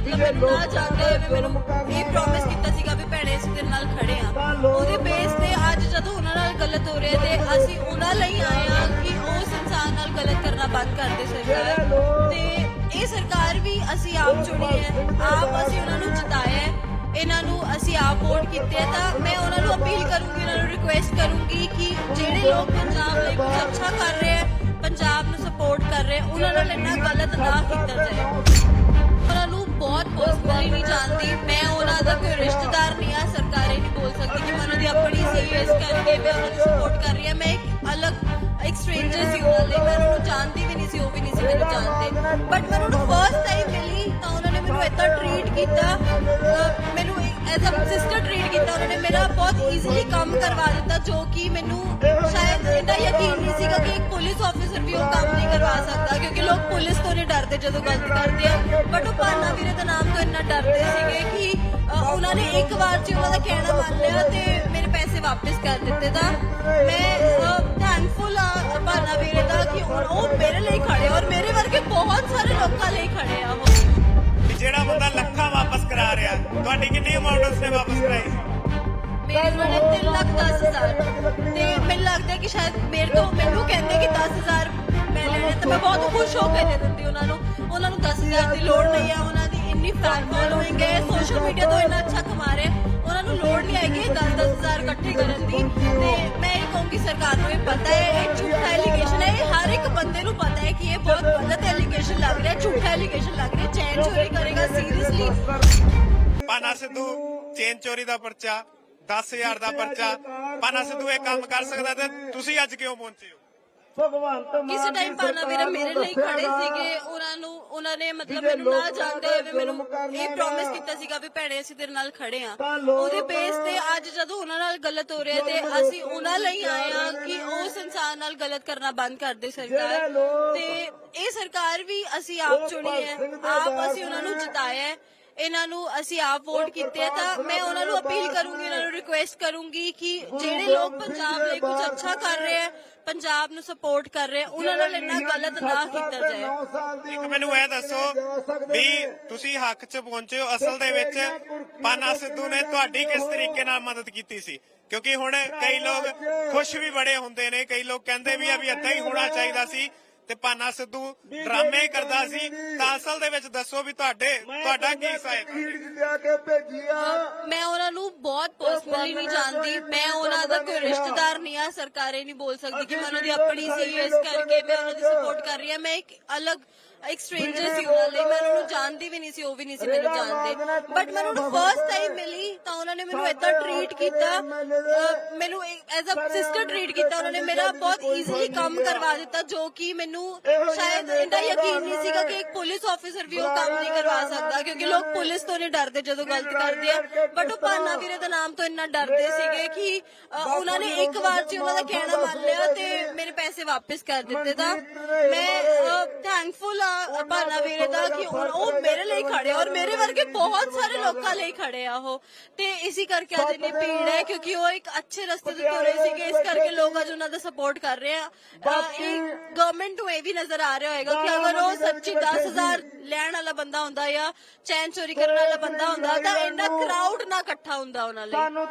ਮਤਲਬ ਮੈਨੂੰ ਨਾ ਜਾਣਦੇ ਹੋਏ ਵੀ ਮੈਨੂੰ ਇਹ ਪ੍ਰੋਮਿਸ ਕੀਤਾ ਸੀਗਾ ਵੀ ਭੈਣੇ ਅਸੀਂ ਤੇਰੇ ਨਾਲ ਖੜੇ ਆ ਉਹਦੇ ਬੇਸ ਤੇ ਅੱਜ ਜਦੋਂ ਉਹਨਾਂ ਨਾਲ ਗਲਤ ਹੋ ਰਿਹਾ ਤੇ ਅਸੀਂ ਉਹਨਾਂ ਲਈ ਆਏ ਆ ਕਿ ਉਸ ਇਨਸਾਨ ਨਾਲ ਗਲਤ ਕਰਨਾ ਬੰਦ ਕਰ ਦੇ ਸਰਕਾਰ। ਤੇ ਇਹ ਸਰਕਾਰ ਵੀ ਅਸੀਂ ਆਪ ਚੁਣੀ ਹੈ ਆਪ ਅਸੀਂ ਉਹਨਾਂ ਨੂੰ ਜਿਤਾਇਆ ਹੈ। ਇਹਨਾਂ ਨੂੰ ਅਸੀਂ ਆਪ ਵੋਟ ਕੀਤੇ ਆ ਤਾਂ ਮੈਂ ਉਹਨਾਂ ਨੂੰ ਅਪੀਲ ਕਰੂੰਗੀ ਉਹਨਾਂ ਨੂੰ ਰਿਕੁਐਸਟ ਕਰੂੰਗੀ ਕਿ ਜਿਹੜੇ ਲੋਕ ਪੰਜਾਬ ਲਈ ਕੁਝ ਅੱਛਾ ਕਰ ਰਹੇ ਆ ਪੰਜਾਬ ਨੂੰ ਸਪੋਰਟ ਕਰ ਰਹੇ ਆ, ਉਹਨਾਂ ਨਾਲ ਇੰਨਾ ਗਲਤ ਨਾ ਕੀਤਾ ਜਾਏ। ਦਾ ਕੋਈ ਰਿਸ਼ਤੇਦਾਰ ਨਹੀਂ ਆ, ਸਰਕਾਰੇ ਨਹੀਂ ਬੋਲ ਸਕਦੀ ਕਿ ਮੈਂ ਉਹਨਾਂ ਦੀ ਆਪਣੀ ਸੀ ਇਸ ਕਰਕੇ ਮੈਂ ਉਹਨਾਂ ਨੂੰ ਸਪੋਰਟ ਕਰ ਰਹੀ ਹਾਂ। ਮੈਂ ਇੱਕ ਅਲੱਗ, ਇੱਕ ਸਟ੍ਰੇਂਜਰ ਸੀ ਉਹਨਾਂ ਲਈ। ਮੈਂ ਉਹਨਾਂ ਜਾਣਦੀ ਵੀ ਨਹੀਂ ਸੀ, ਉਹ ਵੀ ਨਹੀਂ ਸੀ ਮੈਨੂੰ ਜਾਣਦੇ। ਬਟ ਮੈਂ ਉਹਨਾਂ ਫਰਸਟ ਟਾਈਮ ਮਿਲੀ ਤਾਂ ਉਹਨਾਂ ਨੇ ਮੈਨੂੰ ਏਦਾਂ ਟਰੀਟ ਕੀਤਾ। ਮੈਨੂੰ ਐਜ਼ ਅ ਸਿਸਟਰ ਟਰੀਟ ਕੀਤਾ ਉਹਨਾਂ ਨੇ। ਮੇਰਾ ਬਹੁਤ ਈਜ਼ੀਲੀ ਕੰਮ ਕਰਵਾ ਦਿੱਤਾ, ਜੋ ਕਿ ਮੈਨੂੰ ਸ਼ਾਇਦ ਇੰਨਾ ਯਕੀਨ ਨਹੀਂ ਸੀਗਾ ਕਿ ਇੱਕ ਪੁਲਿਸ ਆਫੀਸਰ ਵੀ ਉਹ ਕੰਮ ਨਹੀਂ ਕਰਵਾ ਸਕਦਾ। ਕਿਉਂਕਿ ਲੋਕ ਪੁਲਿਸ ਤੋਂ ਨਹੀਂ ਡਰਦੇ ਜਦੋਂ ਗਲਤ ਕਰਦੇ ਆ। ਬਟ ਉਹ ਪਾਨਾ ਵੀਰੇ ਦਾ ਨਾਮ ਤੋਂ ਇੰਨਾ ਡਰਦੇ ਸੀਗੇ ਕਿ ਉਹਨਾਂ ਨੇ ਇੱਕ ਵਾਰ ਚ ਉਹਨਾਂ ਦਾ ਕਹਿਣਾ ਮੰਨ ਲਿਆ ਤੇ ਮੇਰੇ ਪੈਸੇ ਵਾਪਸ ਕਰ ਦਿੱਤੇ ਤਾਂ ਮੈਂ ਥੈਂਕਫੁਲ ਆ ਪਾਨਾ ਵੀਰੇ ਦਾ ਕਿ ਉਹ ਮੇਰੇ ਲਈ ਖੜੇ ਔਰ ਮੇਰੇ ਵਰਗੇ ਬਹੁਤ ਸਾਰੇ ਲੋਕਾਂ ਲਈ ਖੜੇ ਆ ਉਹ। ਜਿਹੜਾ ਬੰਦਾ ਲੱਖਾਂ ਵਾਪਸ ਕਰਾ ਰਿਹਾ ਤੁਹਾਡੀ ਕਿੰਨੀ ਅਮਾਉਂਟ ਉਸਨੇ ਵਾਪਸ ਕਰਾਈ? ਮੇਰੇ ਕੋਲ 3 ਲੱਖ 10 ਹਜ਼ਾਰ। ਤੇ ਮੈਨੂੰ ਲੱਗਦਾ ਕਿ ਸ਼ਾਇਦ ਮੇਰੇ ਤੋਂ ਮੈਨੂੰ ਕਹਿੰਦੇ ਕਿ 10 ਹਜ਼ਾਰ ਮੈਂ ਲੈਣੇ ਤਾਂ ਮੈਂ ਬਹੁਤ ਖੁਸ਼ ਹੋ ਕੇ ਦੇ ਦਿੰਦੀ ਉਹਨਾਂ ਨੂੰ। ਉਹਨਾਂ ਨੂੰ 10 ਹਜ਼ਾਰ ਦੀ ਲੋੜ ਨਹੀਂ ਆ ਉਹਨਾਂ ਦੀ ਇੰਨੀ ਫੈਨ ਫੋਲੋਇੰਗ ਹੈ ਸੋਸ਼ਲ ਮੀਡੀਆ ਤੋਂ ਇੰਨਾ ਅੱਛਾ ਕਮਾ ਰਹੇ। ਉਹਨਾਂ ਨੂੰ ਲੋੜ ਨਹੀਂ ਹੈਗੀ 10 10 ਹਜ਼ਾਰ ਇਕੱਠੇ ਕਰਨ ਦੀ। ਤੇ ਮੈਂ ਇਹ ਕਹੂੰਗੀ ਸਰਕਾਰ ਨੂੰ ਇਹ ਪਤਾ ਹੈ ਇਹ ਝੂਠਾ ਐਲੀਗੇਸ਼ਨ ਹੈ ਇਹ ਹਰ ਇੱਕ ਬੰਦੇ ਨੂੰ ਪਤਾ ਹੈ ਕਿ ਇਹ ਬਹੁਤ ਗਲਤ ਐਲੀਗੇਸ਼ਨ ਲੱਗ ਰਿਹਾ ਝੂਠਾ ਐਲੀਗੇਸ਼ਨ ਲੱਗ ਰਿਹਾ ਚੈਨ ਚੋਰੀ ਕਰੇਗਾ ਸੀਰੀਅਸਲੀ ਪਾਨਾ ਸਿੱਧੂ ਚੇਨ ਚੋਰੀ ਦਾ ਪਰਚਾ 10000 ਦਾ ਪਰਚਾ। ਪਾਨਾ ਸਿੱਧੂ ਇਹ ਕੰਮ ਕਰ ਸਕਦਾ ਤੇ ਤੁਸੀਂ ਅੱਜ ਕਿਉਂ ਪਹੁੰਚੇ ਹੋ? ਭਗਵੰਤ ਕਿਸੇ ਟਾਈਮ ਪਾਣਾ ਵੀਰੇ ਮੇਰੇ ਲਈ ਖੜੇ ਸੀਗੇ ਉਹਨਾਂ ਨੂੰ ਉਹਨਾਂ ਨੇ ਮਤਲਬ ਮੈਨੂੰ ਨਾ ਜਾਣਦੇ ਹੋਏ ਮੈਨੂੰ ਇਹ ਪ੍ਰੋਮਿਸ ਕੀਤਾ ਸੀਗਾ ਵੀ ਭੈਣੇ ਅਸੀਂ ਤੇਰੇ ਨਾਲ ਖੜੇ ਆ ਉਹਦੇ ਬੇਸ ਤੇ ਅੱਜ ਜਦੋਂ ਉਹਨਾਂ ਨਾਲ ਗਲਤ ਹੋ ਰਿਹਾ ਤੇ ਅਸੀਂ ਉਹਨਾਂ ਲਈ ਆਏ ਆ ਕਿ ਉਸ ਇਨਸਾਨ ਨਾਲ ਗਲਤ ਕਰਨਾ ਬੰਦ ਕਰ ਦੇ ਸਰਕਾਰ। ਤੇ ਇਹ ਸਰਕਾਰ ਵੀ ਅਸੀਂ ਆਪ ਚੁਣੀ ਹੈ। ਆਪ ਅਸੀਂ ਉਹਨਾਂ ਨੂੰ ਜਿਤਾਇਆ ਹੈ। ਇਹਨਾਂ ਨੂੰ ਅਸੀਂ ਆਪ ਵੋਟ ਕੀਤੇ ਆ ਤਾਂ ਮੈਂ ਉਹਨਾਂ ਨੂੰ ਅਪੀਲ ਕਰੂੰਗੀ ਉਹਨਾਂ ਨੂੰ ਰਿਕੁਐਸਟ ਕਰੂੰਗੀ ਕਿ ਜਿਹੜੇ ਲੋਕ ਪੰਜਾਬ ਲਈ ਕੁਝ ਅੱਛਾ ਕਰ ਰਹੇ ਆ ਪੰਜਾਬ ਨੂੰ ਸਪੋਰਟ ਕਰ ਰਹੇ ਉਹਨਾਂ ਨਾਲ ਇੰਨਾ ਗਲਤ ਨਾ ਕੀਤਾ ਜਾਏ। ਇੱਕ ਮੈਨੂੰ ਇਹ ਦੱਸੋ ਵੀ ਤੁਸੀਂ ਹੱਕ 'ਚ ਪਹੁੰਚੇ ਹੋ ਅਸਲ ਦੇ ਵਿੱਚ ਪਾਨਾ ਸਿੱਧੂ ਨੇ ਤੁਹਾਡੀ ਕਿਸ ਤਰੀਕੇ ਨਾਲ ਮਦਦ ਕੀਤੀ ਸੀ? ਕਿਉਂਕਿ ਹੁਣ ਕਈ ਲੋਕ ਖੁਸ਼ ਵੀ ਬੜੇ ਹੁੰਦੇ ਨੇ ਕਈ ਲੋਕ ਕਹਿੰਦੇ ਵੀ ਆ ਵੀ ਏਦਾਂ ਹੀ ਹੋਣਾ ਚਾਹੀਦਾ ਸੀ। ਤੇ ਪਾਨਾ ਸਿੱਧੂ ਡਰਾਮੇ ਕਰਦਾ ਸੀ। ਤਾਂ ਅਸਲ ਦੇ ਵਿੱਚ ਦੱਸੋ ਵੀ ਤੁਹਾਡੇ ਤੁਹਾਡਾ ਕੀ ਸਹਾਇਤਾ ਸੀ? ਲਿਆ ਕੇ ਭੇਜੀਆ। ਮੈਂ ਉਹਨਾਂ ਨੂੰ ਬਹੁਤ ਪਰਸਨਲੀ ਨਹੀਂ ਜਾਣਦੀ। ਮੈਂ ਉਹਨਾਂ ਦਾ ਕੋਈ ਰਿਸ਼ਤੇਦਾਰ ਨਹੀਂ ਆ ਸਰਕਾਰੇ ਨਹੀਂ ਬੋਲ ਸਕਦੀ ਕਿ ਮੈਂ ਉਹਨਾਂ ਦੀ ਆਪਣੀ ਸੀ ਇਸ ਕਰਕੇ ਮੈਂ ਉਹਨਾਂ ਦੀ ਸਪੋਰਟ ਕਰ ਰਹੀ ਹਾਂ। ਮੈਂ ਇੱਕ ਅਲੱਗ ਇੱਕ ਸਟ੍ਰੇਂਜਰ ਸੀ ਉਹਨਾਂ ਲਈ। ਮੈਂ ਉਹਨਾਂ ਨੂੰ ਜਾਣਦੀ ਵੀ ਨਹੀਂ ਸੀ ਉਹ ਵੀ ਨਹੀਂ ਸੀ ਮੈਨੂੰ ਜਾਣਦੇ। ਬਟ ਮੈਂ ਉਹਨਾਂ ਨੂੰ ਫਰਸਟ ਟਾਈਮ ਮਿਲੀ ਤਾਂ ਉਹਨਾਂ ਨੇ ਮੈਨੂੰ ਏਦਾਂ ਟਰੀਟ ਕੀਤਾ। ਮੈਨੂੰ ਐਜ਼ ਅ ਸਿਸਟਰ ਟਰੀਟ ਕੀਤਾ। ਉਹਨਾਂ ਨੇ ਮੇਰਾ ਬਹੁਤ ਈਜ਼ੀਲੀ ਕੰਮ ਕਰਵਾ ਦਿੱਤਾ ਜੋ ਕਿ ਮੈਨੂੰ ਸ਼ਾਇਦ ਇੰਨਾ ਯਕੀਨ ਨਹੀਂ ਸੀਗਾ ਕਿ ਇੱਕ ਪੁਲਿਸ ਆਫੀਸਰ ਵੀ ਉਹ ਕੰਮ ਨਹੀਂ ਕਰਵਾ ਸਕਦਾ ਕਿਉਂਕਿ ਲੋਕ ਪੁਲਿਸ ਤੋਂ ਨਹੀਂ ਡਰਦੇ ਜਦੋਂ ਗਲਤ ਕਰਦੇ ਆ। ਬਟ ਉਹ ਪਾਨਾ ਵੀਰੇ ਦਾ ਨਾਮ ਤੋਂ ਇੰਨਾ ਡਰਦੇ ਸੀਗੇ ਕਿ ਉਹਨਾਂ ਨੇ ਇੱਕ ਵਾਰ ਚ ਉਹਨਾਂ ਦਾ ਕਹਿਣਾ ਮੰਨ ਲਿਆ ਤੇ ਮੇਰੇ ਪੈਸੇ ਵਾਪਸ ਕਰ ਦਿੱਤੇ ਤਾਂ। ਮੈਂ ਥੈਂਕਫੁਲ ਆ ਪਾਨਾ ਵੀਰੇ ਦਾ ਕਿ ਉਹ ਮੇਰੇ ਲਈ ਖੜੇ ਔਰ ਮੇਰੇ ਵਰਗੇ ਬਹੁਤ ਸਾਰੇ ਲੋਕਾਂ ਲਈ ਖੜੇ ਆ ਉਹ। ਤੇ ਇਸੇ ਕਰਕੇ ਅੱਜ ਇੰਨੀ ਭੀੜ ਹੈ ਕਿਉਂਕਿ ਉਹ ਇੱਕ ਅੱਛੇ ਰਸਤੇ ਤੇ ਤੁਰੇ ਸੀਗੇ ਇਸ ਕਰਕੇ ਲੋਕ ਅੱਜ ਉਹਨਾਂ ਦਾ ਸਪੋਰਟ ਕਰ ਰਹੇ ਆ। ਗਵਰਨਮੈਂਟ ਨੂੰ ਇਹ ਵੀ ਨਜ਼ਰ ਆ ਰਿਹਾ ਹੋਏਗਾ ਕਿ ਅਗਰ ਉਹ ਸੱਚੀ 10000 ਲੈਣ ਵਾਲਾ ਬੰਦਾ ਹੁੰਦਾ ਜਾਂ ਚੈਨ ਚੋਰੀ ਕਰਨ ਵਾਲਾ ਬੰਦਾ ਹੁੰਦਾ ਤਾਂ ਇੰਨਾ ਕਰਾਊਡ ਨਾ ਇਕੱਠਾ ਹੁੰਦਾ ਉਹਨਾਂ ਲਈ।